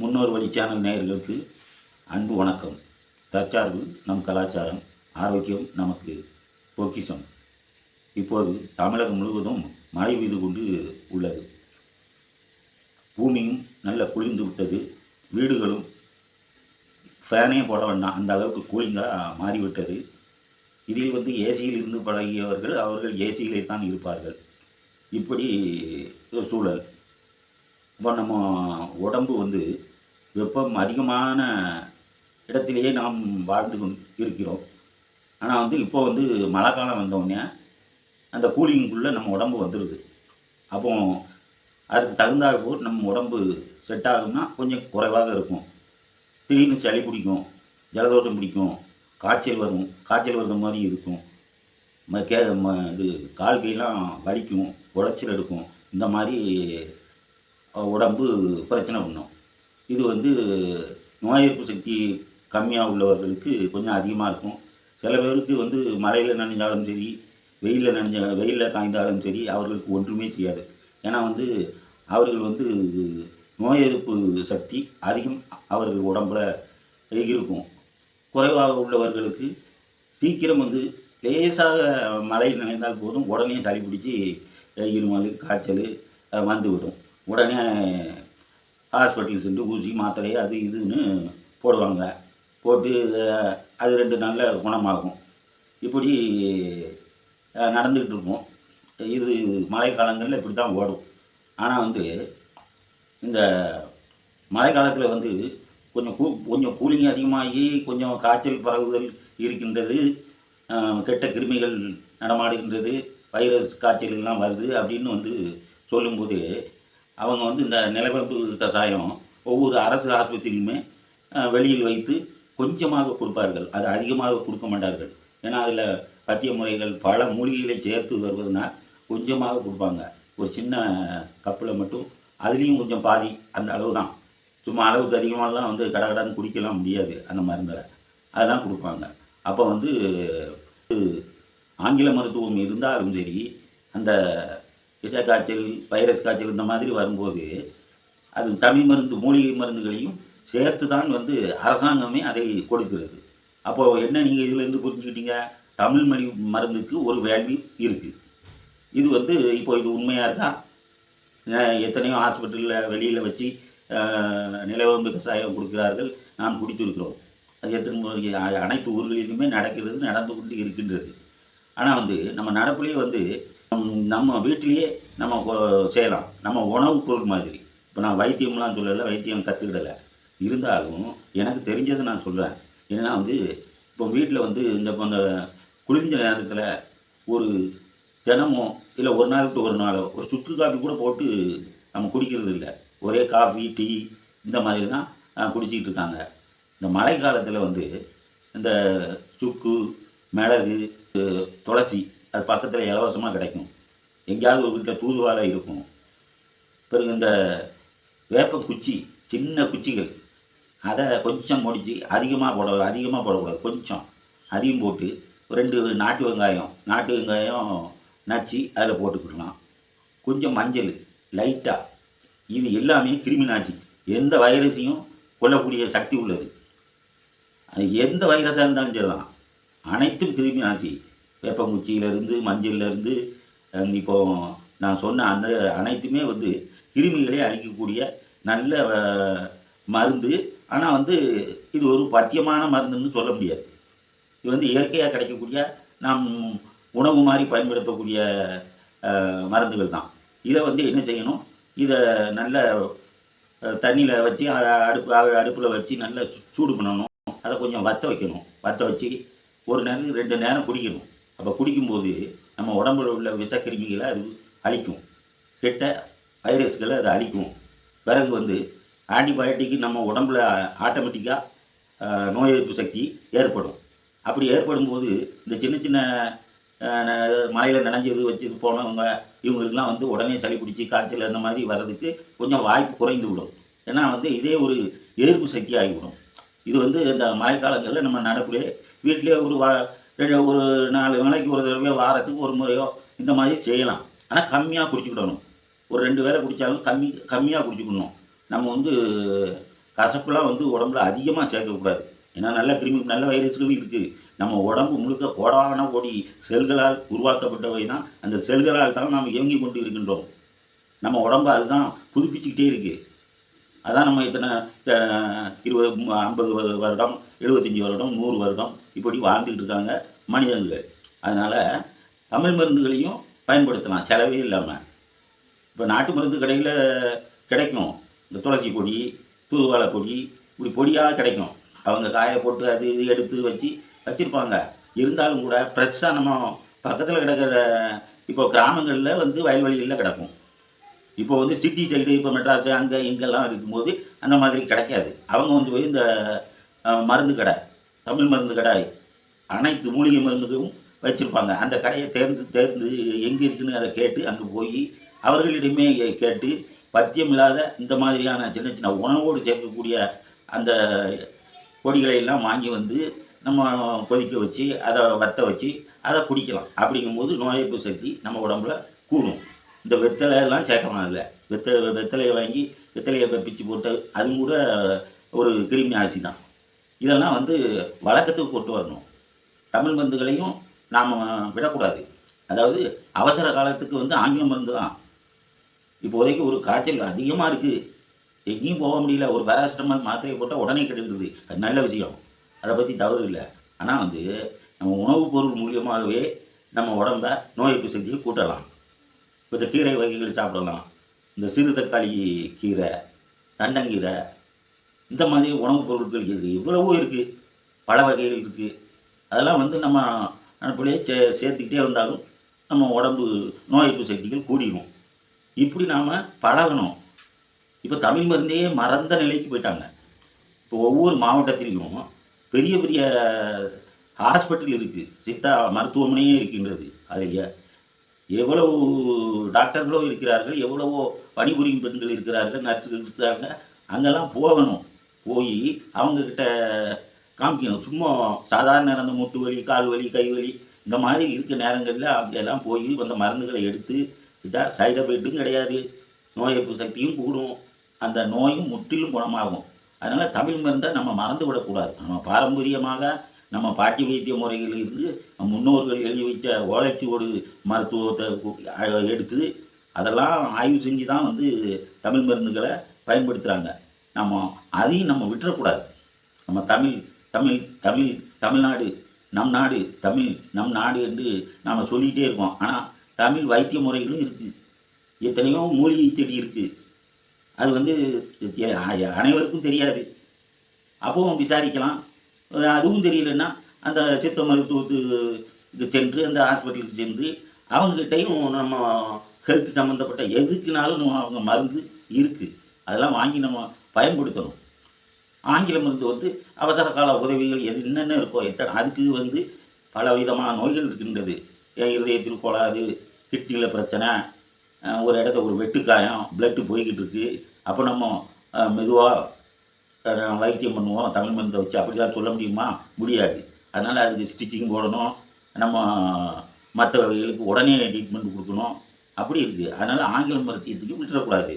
முன்னோர் வழி சேனல் நேயர்களுக்கு அன்பு வணக்கம். தற்சார்பு நம் கலாச்சாரம் ஆரோக்கியம் நமக்கு பொக்கிஷம். இப்போது தமிழகம் முழுவதும் மழை பெய்து கொண்டு உள்ளது. பூமியும் நல்ல குளிர்ந்து விட்டது. வீடுகளும் ஃபேனே போட வேண்டாம். அந்த அளவுக்கு கூலிங்காக மாறிவிட்டது. இதில் வந்து ஏசியில் இருந்து பழகியவர்கள் அவர்கள் ஏசியிலே தான் இருப்பார்கள். இப்படி ஒரு சூழல். இப்போ நம்ம உடம்பு வந்து வெப்பம் அதிகமான இடத்திலேயே நாம் வாழ்ந்து இருக்கிறோம். ஆனால் வந்து இப்போ வந்து மழை காலம் வந்தோடனே அந்த கூலிங்குள்ளே நம்ம உடம்பு வந்துடுது அப்போ அதுக்கு தகுந்தா போல் நம்ம உடம்பு செட் ஆகும்னா கொஞ்சம் குறைவாக இருக்கும். திடீர்னு சளி பிடிக்கும் ஜலதோஷம் பிடிக்கும் காய்ச்சல் வரும் காய்ச்சல் வர்ற மாதிரி இருக்கும். ம கே ம இது கால் கையெல்லாம் வலிக்கும் உளைச்சல் எடுக்கும். இந்த மாதிரி உடம்பு பிரச்சனை பண்ணும். இது வந்து நோய் எதிர்ப்பு சக்தி கம்மியாக உள்ளவர்களுக்கு கொஞ்சம் அதிகமாக இருக்கும். சில பேருக்கு வந்து மழையில் நனைஞ்சாலும் சரி வெயிலில் நனைஞ்ச வெயிலில் காய்ந்தாலும் சரி அவர்களுக்கு ஒன்றுமே செய்யாது ஏன்னா வந்து அவர்கள் வந்து நோய் எதிர்ப்பு சக்தி அதிகம் அவர்கள் உடம்புல இருக்கும். குறைவாக உள்ளவர்களுக்கு சீக்கிரம் வந்து லேசாக மழையில் நனைந்தால் போதும் உடனே சளி பிடிச்சி இருமல் காய்ச்சல் வந்துவிடும். வந்து விடும் உடனே ஹாஸ்பிட்டல் சென்று ஊசி மாத்திரை அது இதுன்னு போடுவாங்க. போட்டு அது ரெண்டு நாளில் குணமாகும். இப்படி நடந்துக்கிட்டு இருக்கும். இது மழை காலங்களில் இப்படி தான் ஓடும். ஆனால் வந்து இந்த மழை காலத்தில் வந்து கொஞ்சம் கூ கொஞ்சம் கூலிங் அதிகமாகி கொஞ்சம் காய்ச்சல் பரவுதல் இருக்கின்றது கெட்ட கிருமிகள் நடமாடுகின்றது வைரஸ் காய்ச்சல் எல்லாம் வருது அப்படின்னு வந்து சொல்லும்போது அவங்க வந்து இந்த நிலவேம்பு கஷாயம் ஒவ்வொரு அரசு ஆஸ்பத்திரியிலுமே வெளியில் வைத்து கொஞ்சமாக கொடுப்பார்கள். அது அதிகமாக கொடுக்க மாட்டார்கள். ஏன்னா அதில் பத்திய முறைகள் பல மூலிகைகளை சேர்த்து வருவதனால் கொஞ்சமாக கொடுப்பாங்க. ஒரு சின்ன கப்பில் மட்டும் அதுலேயும் கொஞ்சம் பாதி அந்த அளவு தான். சும்மா அளவுக்கு அதிகமாகலாம் வந்து கடகடன்னு குடிக்கலாம் முடியாது அந்த மருந்தில். அதெல்லாம் கொடுப்பாங்க. அப்போ வந்து ஆங்கில மருத்துவம் இருந்தாலும் சரி அந்த விஷ காய்ச்சல் வைரஸ் காய்ச்சல் இந்த மாதிரி வரும்போது அது தமிழ் மருந்து மூலிகை மருந்துகளையும் சேர்த்து தான் வந்து அரசாங்கமே அதை கொடுக்கிறது. அப்போது என்ன நீங்கள் இதிலேருந்து புரிஞ்சுக்கிட்டீங்க? தமிழ் மணி மருந்துக்கு ஒரு வேல்யூ இருக்குது இது வந்து இப்போ இது உண்மையாக இருக்கா? எத்தனையோ ஹாஸ்பிட்டலில் வெளியில் வச்சு நிலவம்பு நிலவேம்பு கஷாயம் கொடுக்கிறார்கள். நாம் குடித்திருக்கிறோம். அது எத்தனை முறை அனைத்து ஊர்களிலுமே நடக்கிறது நடந்து கொண்டு இருக்கின்றது. ஆனால் வந்து நம்ம நடப்புலேயே வந்து நம்ம வீட்டிலேயே நம்ம செய்யலாம். நம்ம உணவு பொருள் மாதிரி. இப்போ நான் வைத்தியம்லாம் சொல்லலை வைத்தியம் கற்றுக்கிடலை இருந்தாலும் எனக்கு தெரிஞ்சதை நான் சொல்கிறேன் ஏன்னா வந்து இப்போ வீட்டில் வந்து இந்த அந்த குளிர்ந்த நேரத்தில் ஒரு தினமோ இல்லை ஒரு நாள் விட்டு ஒரு நாளோ ஒரு சுக்கு காஃபி கூட போட்டு நம்ம குடிக்கிறது இல்லை. ஒரே காஃபி டீ இந்த மாதிரி தான் குடிச்சிக்கிட்டு இருக்காங்க. இந்த மழை காலத்தில் வந்து இந்த சுக்கு மிளகு துளசி அது பக்கத்தில் இலவசமாக கிடைக்கும். எங்கேயாவது ஒரு வீட்டில் தூதுவாழை இருக்கும். பிறகு இந்த வேப்ப குச்சி சின்ன குச்சிகள் அதை கொஞ்சம் முடிச்சு அதிகமாக போட அதிகமாக போடக்கூடாது கொஞ்சம். அதையும் போட்டு ரெண்டு நாட்டு வெங்காயம் நாட்டு வெங்காயம் நச்சு அதில் போட்டுக்கிடலாம் கொஞ்சம் மஞ்சள் லைட்டாக இது எல்லாமே கிருமி நாச்சி எந்த வைரஸையும் கொல்லக்கூடிய சக்தி உள்ளது. அது எந்த வைரஸாக இருந்தாலும் சரிதான். அனைத்தும் கிருமி நாச்சி வேப்பங்குச்சியிலேருந்து மஞ்சள்லேருந்து இப்போ நான் சொன்ன அந்த அனைத்துமே வந்து கிருமிகளை அழிக்கக்கூடிய நல்ல மருந்து. ஆனால் வந்து இது ஒரு பத்தியமான மருந்துன்னு சொல்ல முடியாது. இது வந்து இயற்கையாக கிடைக்கக்கூடிய நாம் உணவு மாதிரி பயன்படுத்தக்கூடிய மருந்துகள் தான். இதை வந்து என்ன செய்யணும்? இதை நல்ல தண்ணியில் வச்சு அடுப்பு அடுப்பில் வச்சு நல்லா சூடு பண்ணணும். அதை கொஞ்சம் வற்ற வைக்கணும். வற்ற வச்சு ஒரு நேரம் ரெண்டு நேரம் குடிக்கணும். அப்போ குடிக்கும்போது நம்ம உடம்புல உள்ள விஷக்கிருமிகளை அது அழிக்கும். கெட்ட வைரஸ்களை அது அழிக்கும். பிறகு வந்து ஆன்டிபயோட்டிக் நம்ம உடம்புல ஆட்டோமேட்டிக்காக நோய் எதிர்ப்பு சக்தி ஏற்படும். அப்படி ஏற்படும் போது இந்த சின்ன சின்ன மலையில் நனைஞ்சது வச்சு போனவங்க இவங்களுக்குலாம் வந்து உடனே சளி பிடிச்சி காய்ச்சல் அந்த மாதிரி வர்றதுக்கு கொஞ்சம் வாய்ப்பு குறைந்து விடும் ஏன்னா வந்து இதே ஒரு எதிர்ப்பு சக்தி ஆகிவிடும். இது வந்து இந்த மழைக்காலங்களில் நம்ம நடப்பிலே வீட்டிலே ஒரு வா ஒரு நாலு வேலைக்கு ஒரு தடவையோ வாரத்துக்கு ஒரு முறையோ இந்த மாதிரி செய்யலாம். ஆனால் கம்மியாக குடிச்சுக்கிடணும். ஒரு ரெண்டு வேளை குடித்தாலும் கம்மி கம்மியாக குடிச்சுக்கணும். நம்ம வந்து கசப்புலாம் வந்து உடம்புல அதிகமாக சேர்க்கக்கூடாது. ஏன்னா நல்ல கிருமி நல்ல வைரஸ்களும் இருக்குது நம்ம உடம்பு முழுக்க கோடான கோடி செல்களால் உருவாக்கப்பட்டவை தான். அந்த செல்களால் தான் நாம் இயங்கி கொண்டு இருக்கின்றோம். நம்ம உடம்பு அதுதான் புதுப்பிச்சுக்கிட்டே இருக்குது அதான் நம்ம இத்தனை இருபது ஐம்பது வருடம் எழுபத்தஞ்சி வருடம் நூறு வருடம் இப்படி வாழ்ந்துக்கிட்டு இருக்காங்க மனிதர்கள். அதனால் தமிழ் மருந்துகளையும் பயன்படுத்தலாம் செலவே இல்லாமல் இப்போ நாட்டு மருந்து கடையில் கிடைக்கும். இந்த துளசி பொடி தூதுவாழை பொடி இப்படி பொடியாக கிடைக்கும். அவங்க காய போட்டு அது இது எடுத்து வச்சு வச்சுருப்பாங்க. இருந்தாலும் கூட ஃப்ரெஷ்ஷாக நம்ம பக்கத்தில் கிடக்கிற இப்போ கிராமங்களில் வந்து வயல்வெளிகளில் கிடக்கும். இப்போ வந்து சிட்டி சைடு இப்போ மெட்ராஸு அங்கே இங்கெல்லாம் இருக்கும்போது அந்த மாதிரி கிடைக்காது. அவங்க வந்து போய் இந்த மருந்து கடை தமிழ் மருந்து கடை அனைத்து மூலிகை மருந்துகளும் வச்சுருப்பாங்க. அந்த கடையை தேர்ந்து தேர்ந்து எங்கே இருக்குன்னு அதை கேட்டு அங்கே போய் அவர்களிடமே கேட்டு பத்தியம் இல்லாத இந்த மாதிரியான சின்ன சின்ன உணவோடு சேர்க்கக்கூடிய அந்த கொடிகளை எல்லாம் வாங்கி வந்து நம்ம கொதிக்க வச்சு அதை வத்த வச்சு அதை குடிக்கலாம். அப்படிங்கும்போது நோய் எதிர்ப்பு சக்தி நம்ம உடம்புல கூடும். இந்த வெத்தலையெல்லாம் சேர்க்கணும் சேர்க்கலாம் அதில். வெத்தலை வெத்தலையை வாங்கி வெத்தலையை பிச்சு போட்டு அதுவும் கூட ஒரு கிருமி ஆசி தான். இதெல்லாம் வந்து வழக்கத்துக்கு கொண்டு வரணும். தமிழ் மருந்துகளையும் நாம் விடக்கூடாது. அதாவது அவசர காலத்துக்கு வந்து ஆங்கில மருந்து தான். இப்போதைக்கு ஒரு காய்ச்சல் அதிகமாக இருக்குது எங்கேயும் போக முடியல. ஒரு பேராசிட்டமால் மாத்திரையை போட்டால் உடனே கிடைக்கிறது. அது நல்ல விஷயம். அதை பற்றி தவறு இல்லை. ஆனால் வந்து நம்ம உணவுப் பொருள் மூலியமாகவே நம்ம உடம்ப நோய் எதிர்ப்பு சக்தியை கூட்டலாம். இப்போ இந்த கீரை வகைகள் சாப்பிடலாம். இந்த சிறு தக்காளி கீரை தண்டங்கீரை இந்த மாதிரி உணவுப் பொருட்கள் இருக்குது இவ்வளவோ இருக்குது பல வகைகள் இருக்குது அதெல்லாம் வந்து நம்ம அப்படியே சே சேர்த்துக்கிட்டே வந்தாலும் நம்ம உடம்பு நோய் எதிர்ப்பு சக்திகள் கூடிடும் இப்படி நாம் பழகணும். இப்போ தமிழ் மருந்தையே மறந்த நிலைக்கு போயிட்டாங்க. இப்போ ஒவ்வொரு மாவட்டத்திலையும் பெரிய பெரிய ஹாஸ்பிட்டல் இருக்குது சித்தா மருத்துவமனையே இருக்கின்றது. அதில் எவ்வளவு டாக்டர்களோ இருக்கிறார்கள் எவ்வளவோ பணிபுரியும் பெண்கள் இருக்கிறார்கள் நர்ஸுகள் இருக்கிறாங்க அங்கெல்லாம் போகணும். போய் அவங்கக்கிட்ட காமிக்கணும். சும்மா சாதாரண அந்த முட்டு வலி கால் வலி கை வலி இந்த மாதிரி இருக்க நேரங்களில் அங்கெல்லாம் போய் அந்த மருந்துகளை எடுத்து இதாக சைடு எஃபெக்ட்டும் கிடையாது. நோய் எதிர்ப்பு சக்தியும் கூடும். அந்த நோயும் முற்றிலும் குணமாகும். அதனால் தமிழ் மருந்தை நம்ம மறந்து விடக்கூடாது நம்ம பாரம்பரியமாக நம்ம பாட்டி வைத்திய முறைகளில் இருந்து முன்னோர்கள் எழுதி வைத்த ஓலைச்சுவடு மருத்துவத்தை எடுத்து அதெல்லாம் ஆய்வு செஞ்சு தான் வந்து தமிழ் மருந்துகளை பயன்படுத்துகிறாங்க நம்ம அதையும் நம்ம விட்டுறக்கூடாது. நம்ம தமிழ் தமிழ் தமிழ் தமிழ்நாடு நம் நாடு தமிழ் நம் நாடு என்று நாம் சொல்லிகிட்டே இருக்கோம். ஆனால் தமிழ் வைத்திய முறைகளும் இருக்குது எத்தனையோ மூலிகை செடி இருக்குது அது வந்து அனைவருக்கும் தெரியாது. அப்பவும் விசாரிக்கலாம். அதுவும் தெரியலன்னா அந்த சித்த மருத்துவத்துக்கு சென்று அந்த ஹாஸ்பிட்டலுக்கு சென்று அவங்ககிட்டையும் நம்ம ஹெல்த் சம்மந்தப்பட்ட எதுக்குனாலும் அவங்க மருந்து இருக்குது அதெல்லாம் வாங்கி நம்ம பயன்படுத்தணும். ஆங்கில மருந்து வந்து அவசர கால உதவிகள் எது என்னென்ன இருக்கோ எத்தனை அதுக்கு வந்து பல விதமான நோய்கள் இருக்கின்றது. இருதயத்தில் கோளாறு கிட்னியில் பிரச்சனை ஒரு இடத்த ஒரு வெட்டுக்காயம் பிளட்டு போய்கிட்டு இருக்குது அப்போ நம்ம மெதுவாக வைத்தியம் பண்ணுவோம் தமிழ் மருந்தை வச்சு அப்படிலாம் சொல்ல முடியுமா? முடியாது. அதனால் அதுக்கு ஸ்டிச்சிங் போடணும். நம்ம மற்ற வகைகளுக்கு உடனே ட்ரீட்மெண்ட் கொடுக்கணும். அப்படி இருக்குது அதனால் ஆங்கில மருத்துவத்துக்கு விட்டுறக்கூடாது.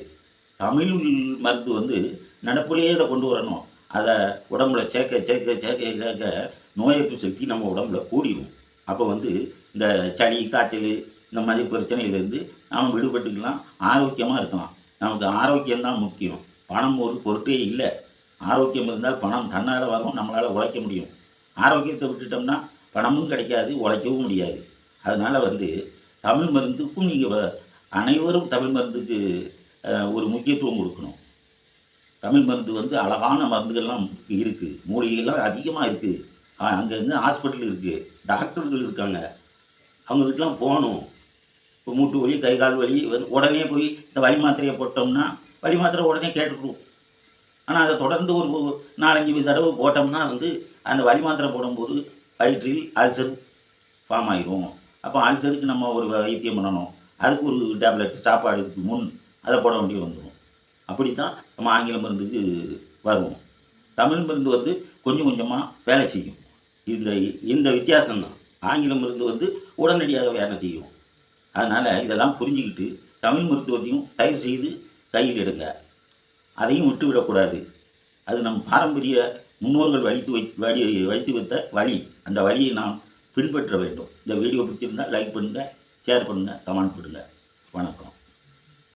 தமிழ் மருந்து வந்து நடப்புலேயே இதை கொண்டு வரணும். அதை உடம்புல சேர்க்க சேர்க்க சேர்க்க சேர்க்க நோய் எதிர்ப்பு சக்தி நம்ம உடம்புல கூடிடும் அப்போ வந்து இந்த சளி காய்ச்சல் இந்த மாதிரி பிரச்சனையிலேருந்து நாம் விடுபட்டுக்கலாம். ஆரோக்கியமாக இருக்கலாம். நமக்கு ஆரோக்கியம்தான் முக்கியம். பணம் ஒரு பொருட்டே இல்லை. ஆரோக்கியம் இருந்தால் பணம் தன்னால் வரும் நம்மளால் உழைக்க முடியும். ஆரோக்கியத்தை விட்டுட்டோம்னா பணமும் கிடைக்காது உழைக்கவும் முடியாது. அதனால் வந்து தமிழ் மருந்துக்கும் நீங்கள் அனைவரும் தமிழ் மருந்துக்கு ஒரு முக்கியத்துவம் கொடுக்கணும். தமிழ் மருந்து வந்து அழகான மருந்துகள்லாம் இருக்குது மூலிகைகள்லாம் அதிகமாக இருக்குது அங்கங்கே ஹாஸ்பிட்டல் இருக்குது டாக்டர்கள் இருக்காங்க. அவங்கக்கிட்டலாம் போகணும். இப்போ மூட்டு வலி கை கால் வலி உடனே போய் இந்த வலி மாத்திரையை போட்டோம்னா வலி மாத்திரை உடனே கேட்டுக்கணும். ஆனால் அதை தொடர்ந்து ஒரு நாலஞ்சு தடவை போட்டோம்னா வந்து அந்த வலி மாத்திரை போடும்போது வயிற்றில் அல்சர் ஃபார்ம் ஆயிரும். அப்போ அல்சருக்கு நம்ம ஒரு வைத்தியம் பண்ணணும். அதுக்கு ஒரு டேப்லெட் சாப்பாடுக்கு முன் அதை போட வேண்டிய வந்துடும் அப்படி தான் நம்ம ஆங்கில மருந்துக்கு வருவோம். தமிழ் மருந்து வந்து கொஞ்சம் கொஞ்சமாக வேலை செய்யும். இந்த இந்த வித்தியாசம்தான். ஆங்கில மருந்து வந்து உடனடியாக வேலை செய்யும். அதனால் இதெல்லாம் புரிஞ்சுக்கிட்டு தமிழ் மருத்துவத்தையும் தயவு செய்து கையில் எடுங்க. அதையும் விட்டு விடக்கூடாது அது நம் பாரம்பரிய முன்னோர்கள் வழித்து வை வழி வைத்து வைத்த வழி. அந்த வழியை நாம் பின்பற்ற வேண்டும். இந்த வீடியோ பிடிச்சிருந்தால் லைக் பண்ணுங்கள் ஷேர் பண்ணுங்கள் கமெண்ட் பண்ணுங்கள் வணக்கம்.